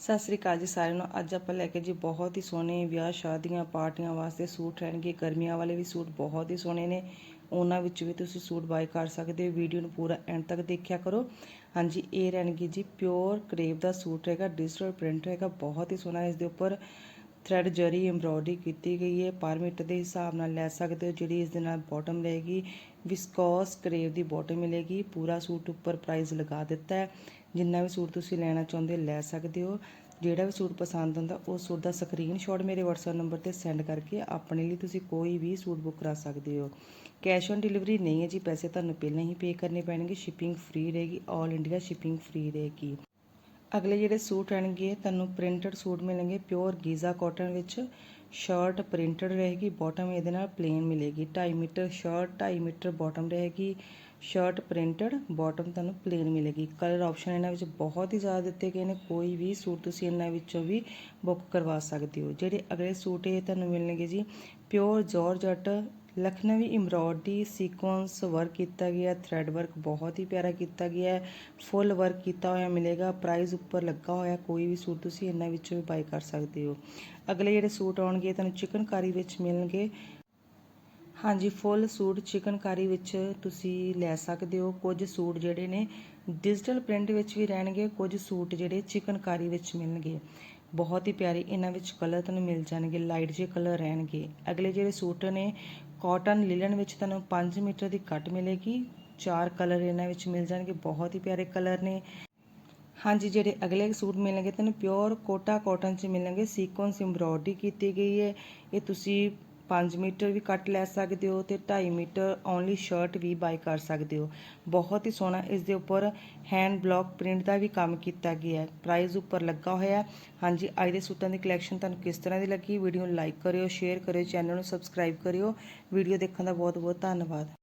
ਸਤਿ ਸ੍ਰੀ ਅਕਾਲ ਜੀ ਸਾਰਿਆਂ ਨੂੰ। ਅੱਜ ਆਪਾਂ ਲੈ ਕੇ ਜੀ ਬਹੁਤ ਹੀ ਸੋਹਣੇ ਵਿਆਹ ਸ਼ਾਦੀਆਂ, ਪਾਰਟੀਆਂ ਵਾਸਤੇ ਸੂਟ ਰਹਿਣਗੇ। ਗਰਮੀਆਂ ਵਾਲੇ ਵੀ ਸੂਟ ਬਹੁਤ ਹੀ ਸੋਹਣੇ ਨੇ। ਉਹਨਾਂ ਵਿੱਚ ਵੀ ਤੁਸੀਂ ਸੂਟ ਬਾਈ ਕਰ ਸਕਦੇ ਹੋ। ਵੀਡੀਓ ਨੂੰ ਪੂਰਾ ਐਂਡ ਤੱਕ ਦੇਖਿਆ ਕਰੋ। ਹਾਂਜੀ, ਇਹ ਰਹਿਣਗੇ ਜੀ ਪਿਓਰ ਕਰੇਪ ਦਾ ਸੂਟ ਹੈਗਾ ਡਿਜੀਟਲ ਪ੍ਰਿੰਟ ਹੈਗਾ, ਬਹੁਤ ਹੀ ਸੋਹਣਾ ਇਸ ਦੇ ਉੱਪਰ ਥਰੈਡ ਜਰੀ ਐਮਬ੍ਰੋਇਡਰੀ ਕੀਤੀ ਗਈ ਹੈ, ਪਰ ਮੀਟਰ ਦੇ ਹਿਸਾਬ ਨਾਲ ਲੈ ਸਕਦੇ ਹੋ, ਜਿਹੜੀ ਇਸ ਦੇ ਨਾਲ ਬਾਟਮ ਰਹੇਗੀ ਵਿਸਕੋਸ ਕਰੇਵ ਦੀ ਬਾਟਮ ਮਿਲੇਗੀ, ਪੂਰਾ ਸੂਟ ਉੱਪਰ ਪ੍ਰਾਈਸ ਲਗਾ ਦਿੱਤਾ ਹੈ, ਜਿੰਨਾ ਵੀ ਸੂਟ ਤੁਸੀਂ ਲੈਣਾ ਚਾਹੁੰਦੇ ਹੋ ਲੈ ਸਕਦੇ ਹੋ, ਜਿਹੜਾ ਵੀ ਸੂਟ ਪਸੰਦ ਆਉਂਦਾ ਉਸ ਸੂਟ ਦਾ ਸਕਰੀਨਸ਼ਾਟ ਮੇਰੇ WhatsApp ਨੰਬਰ ਤੇ ਸੈਂਡ ਕਰਕੇ ਆਪਣੇ ਲਈ ਤੁਸੀਂ ਕੋਈ ਵੀ ਸੂਟ ਬੁੱਕ ਕਰਾ ਸਕਦੇ ਹੋ। ਕੈਸ਼ ਔਨ ਡਿਲੀਵਰੀ ਨਹੀਂ ਹੈ ਜੀ, ਪੈਸੇ ਤੁਹਾਨੂੰ ਪਹਿਲਾਂ ਹੀ ਪੇ ਕਰਨੇ ਪੈਣਗੇ ਸ਼ਿਪਿੰਗ ਫ੍ਰੀ ਰਹੇਗੀ 올 ਇੰਡੀਆ ਸ਼ਿਪਿੰਗ ਫ੍ਰੀ ਰਹੇਗੀ। ਅਗਲੇ ਜਿਹੜੇ ਸੂਟ ਰਹਿਣਗੇ, ਤੁਹਾਨੂੰ ਪ੍ਰਿੰਟਡ ਸੂਟ ਮਿਲਣਗੇ ਪਿਓਰ ਗੀਜ਼ਾ ਕਾਟਨ ਵਿੱਚ। ਸ਼ਰਟ ਪ੍ਰਿੰਟਡ ਰਹੇਗੀ ਬਾਟਮ ਇਹਦੇ ਨਾਲ ਪਲੇਨ ਮਿਲੇਗੀ। 2.5 ਮੀਟਰ ਸ਼ਰਟ 2.5 ਮੀਟਰ ਬਾਟਮ ਰਹੇਗੀ। ਸ਼ਰਟ ਪ੍ਰਿੰਟਡ ਬਾਟਮ ਤੁਹਾਨੂੰ ਪਲੇਨ ਮਿਲੇਗੀ। ਕਲਰ ਆਪਸ਼ਨ ਇਹਨਾਂ ਵਿੱਚ ਬਹੁਤ ਹੀ ਜ਼ਿਆਦਾ ਦਿੱਤੇ ਗਏ ਨੇ। ਕੋਈ ਵੀ ਸੂਟ ਤੁਸੀਂ ਇਹਨਾਂ ਵਿੱਚੋਂ ਵੀ ਬੁੱਕ ਕਰਵਾ ਸਕਦੇ ਹੋ। ਜਿਹੜੇ ਅਗਲੇ ਸੂਟ ਇਹ ਤੁਹਾਨੂੰ ਮਿਲਣਗੇ ਜੀ pure georgette Lucknowi embroidery sequence work ਕੀਤਾ ਗਿਆ ਥਰੈਡ ਵਰਕ ਬਹੁਤ ਹੀ ਪਿਆਰਾ ਕੀਤਾ ਗਿਆ ਹੈ ਫੁੱਲ ਵਰਕ ਕੀਤਾ ਹੋਇਆ ਮਿਲੇਗਾ ਪ੍ਰਾਈਸ ਉੱਪਰ ਲੱਗਾ ਹੋਇਆ, ਕੋਈ ਵੀ ਸੂਟ ਤੁਸੀਂ ਇਹਨਾਂ ਵਿੱਚੋਂ ਵੀ ਬਾਈ ਕਰ ਸਕਦੇ ਹੋ। ਅਗਲੇ ਜਿਹੜੇ ਸੂਟ ਆਉਣਗੇ ਤੁਹਾਨੂੰ ਚਿਕਨਕਾਰੀ ਵਿੱਚ ਮਿਲਣਗੇ। ਹਾਂਜੀ ਫੁੱਲ ਸੂਟ ਚਿਕਨਕਾਰੀ ਵਿੱਚ ਤੁਸੀਂ ਲੈ ਸਕਦੇ ਹੋ। ਕੁਝ ਸੂਟ ਜਿਹੜੇ ਨੇ ਡਿਜੀਟਲ ਪ੍ਰਿੰਟ ਵਿੱਚ ਵੀ ਰਹਿਣਗੇ, ਕੁਝ ਸੂਟ ਜਿਹੜੇ ਚਿਕਨਕਾਰੀ ਵਿੱਚ ਮਿਲਣਗੇ। ਬਹੁਤ ਹੀ ਪਿਆਰੇ ਇਹਨਾਂ ਵਿੱਚ ਕਲਰ ਤੁਹਾਨੂੰ ਮਿਲ ਜਾਣਗੇ ਲਾਈਟ ਜਿਹੇ ਕਲਰ ਰਹਿਣਗੇ। ਅਗਲੇ ਜਿਹੜੇ ਸੂਟ ਨੇ ਕਾਟਨ ਲਿਲਨ ਵਿੱਚ ਤੁਹਾਨੂੰ 5 ਮੀਟਰ ਦੀ ਕੱਟ ਮਿਲੇਗੀ। ਚਾਰ ਕਲਰ ਇਹਨਾਂ ਵਿੱਚ ਮਿਲ ਜਾਣਗੇ, ਬਹੁਤ ਹੀ ਪਿਆਰੇ ਕਲਰ ਨੇ। ਹਾਂਜੀ, ਜਿਹੜੇ ਅਗਲੇ ਸੂਟ ਮਿਲਣਗੇ, ਤੁਹਾਨੂੰ ਪਿਓਰ ਕੋਟਾ ਕਾਟਨ 'ਚ ਮਿਲਣਗੇ। ਸੀਕੁਐਂਸ ਐਮਬ੍ਰੋਇਡਰੀ ਕੀਤੀ ਗਈ ਹੈ। ਇਹ ਤੁਸੀਂ 5 ਮੀਟਰ ਵੀ ਕੱਟ ਲੈ ਸਕਦੇ ਹੋ ਤੇ 2.5 ਮੀਟਰ ਓਨਲੀ ਸ਼ਰਟ ਵੀ ਬਾਈ ਕਰ ਸਕਦੇ ਹੋ। ਬਹੁਤ ਹੀ ਸੋਹਣਾ ਇਸ ਦੇ ਉੱਪਰ ਹੈਂਡ ਬਲੌਕ ਪ੍ਰਿੰਟ ਦਾ ਵੀ ਕੰਮ ਕੀਤਾ ਗਿਆ ਹੈ। ਪ੍ਰਾਈਸ ਉੱਪਰ ਲੱਗਾ ਹੋਇਆ ਹਾਂਜੀ, ਅੱਜ ਦੇ ਸੂਟਾਂ ਦੀ ਕਲੈਕਸ਼ਨ ਤੁਹਾਨੂੰ ਕਿਸ ਤਰ੍ਹਾਂ ਦੀ ਲੱਗੀ? ਵੀਡੀਓ ਨੂੰ ਲਾਈਕ ਕਰਿਓ ਸ਼ੇਅਰ ਕਰਿਓ ਚੈਨਲ ਨੂੰ ਸਬਸਕ੍ਰਾਈਬ ਕਰਿਓ। ਵੀਡੀਓ ਦੇਖਣ ਦਾ ਬਹੁਤ ਬਹੁਤ ਧੰਨਵਾਦ।